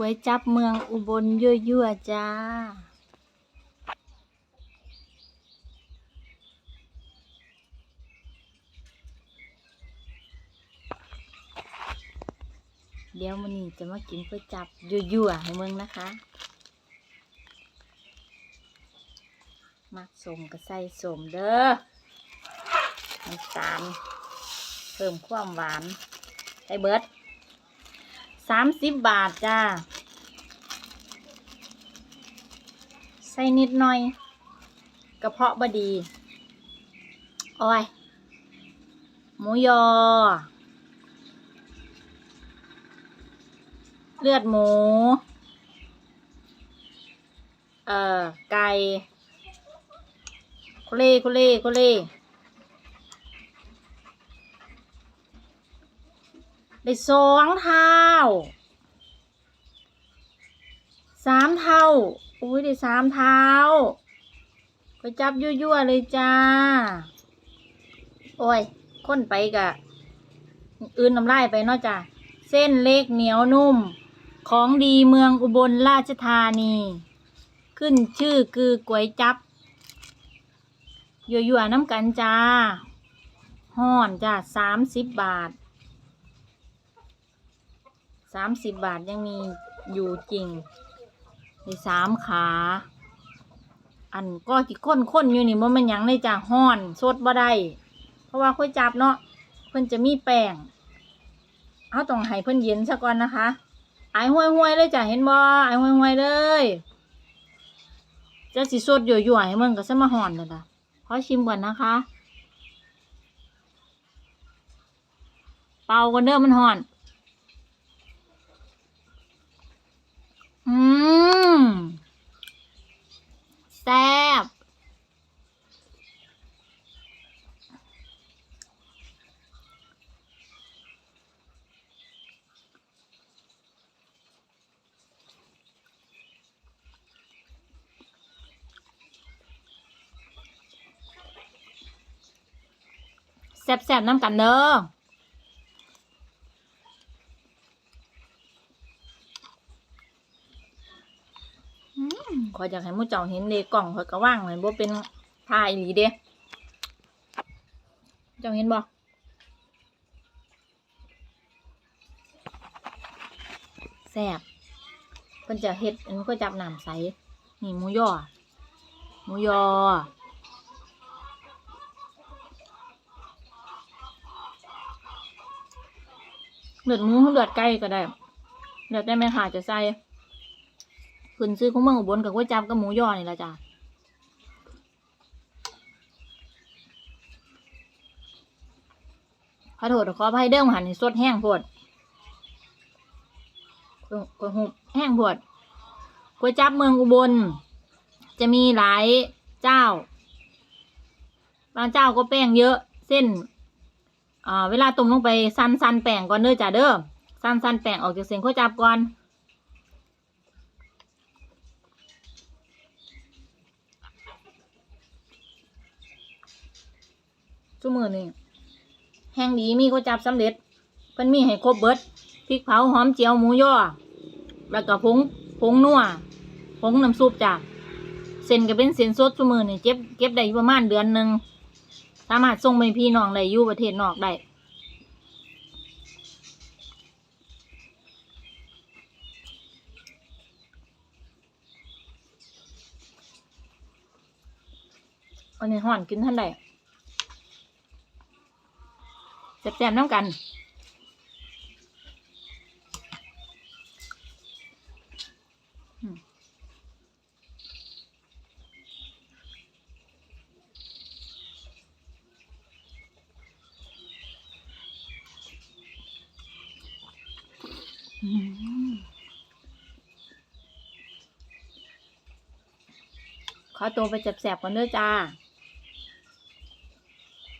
ไว้จับเมืองอุบลยั่วๆจ้า เดี๋ยวมันนี้จะมากินก๋วยจับยั่วๆให้เมืองนะคะมักสมก็ใส่สมเด้อน้ำตาลเพิ่มความหวานใส่เบิด สามสิบบาทจ้า ใส่นิดหน่อย กระเพาะบดีโอ้ยหมูยอ เลือดหมู เอ่อ ไก่โคเล่โคเล่โคเล่ ได้สองเท้าสามเท่าอุ้ยได้สามเท้าไปจับยั่วๆเลยจ้า โอ้ยค้นไปกะอื่นน้ำลายไปเนาะจ้ะเส้นเล็กเหนียวนุ่ม ของดีเมืองอุบลราชธานี ขึ้นชื่อคือก๋วยจับยั่วๆน้ำกันจ้าห่อนจ้าสามสิบบาท สามสิบบาทยังมีอยู่จริงในสามขา อันก็จิค้นค้นอยู่นี่มันมันยังเลยจ้าห่อนสดบ่ได้เพราะว่าก๋วยจับเนาะเพิ่นจะมีแป้งเอาต้องให้เพิ่นเย็นซะก่อนนะคะไอห้วยห้วยๆเลยจ้ะเห็นบ่ไอห้วยห้วยๆเลยจะสิสดหยั่วๆให้มึงก็ซะมาห่อนเลยล่ะขอชิมก่อนนะคะ เป่ากันเด้อมันห่อน อืมแซ่บแซ่บๆน้ำกันเด้อม ขอยอยากให้หมูเจ้าเห็นเลกล่องขอยก็ว่างเหมือนบ่เป็นถ่ายหลีเด้เจ้าเห็นบ่แซ่บเพิ่นจะเฮ็ดอันนี้ก็จับน้ำใสนี่หมูยอหมูยอเลือดหมูเลือดไก่ก็ได้เลือดได้ไหมค่ะจะใส่ ขึ้นซื้อของเมืองอุบลกับก๋วยจั๊บกับหมูยอนี่ละจ้ะขอโทษขออภัยเด้อหันนี่สดแห้งโพดก๋วยหุบแห้งโพดก๋วยจั๊บเมืองอุบล จะมีหลายเจ้า บางเจ้าก็แป้งเยอะ เส้นเวลาต้มลงไปซันซันแป้งก่อนเด้อจ้ะเด้อซันซันแป้งออกจากเส้นข้าวจับก่อน ชั่มือนี่แห้งดีมีข้าจับสำเร็จเพิ่นมีให้ครบเบิดพริกเผาหอมเจียวหมูย่อแล้วก็ผงผงนัวผงน้ำซุปจ้ะเส้นก็เป็นเส้นสดชั่มือนี่เก็บเก็บได้ประมาณเดือนหนึ่งสามารถส่งไปพี่น้องได้อยู่ประเทศนอกได้อันนี้ห่อนกินท่านใด แซ่บๆน้ำกันอืมอืมขอตัวไปแสบๆก่อนเด้อจ้า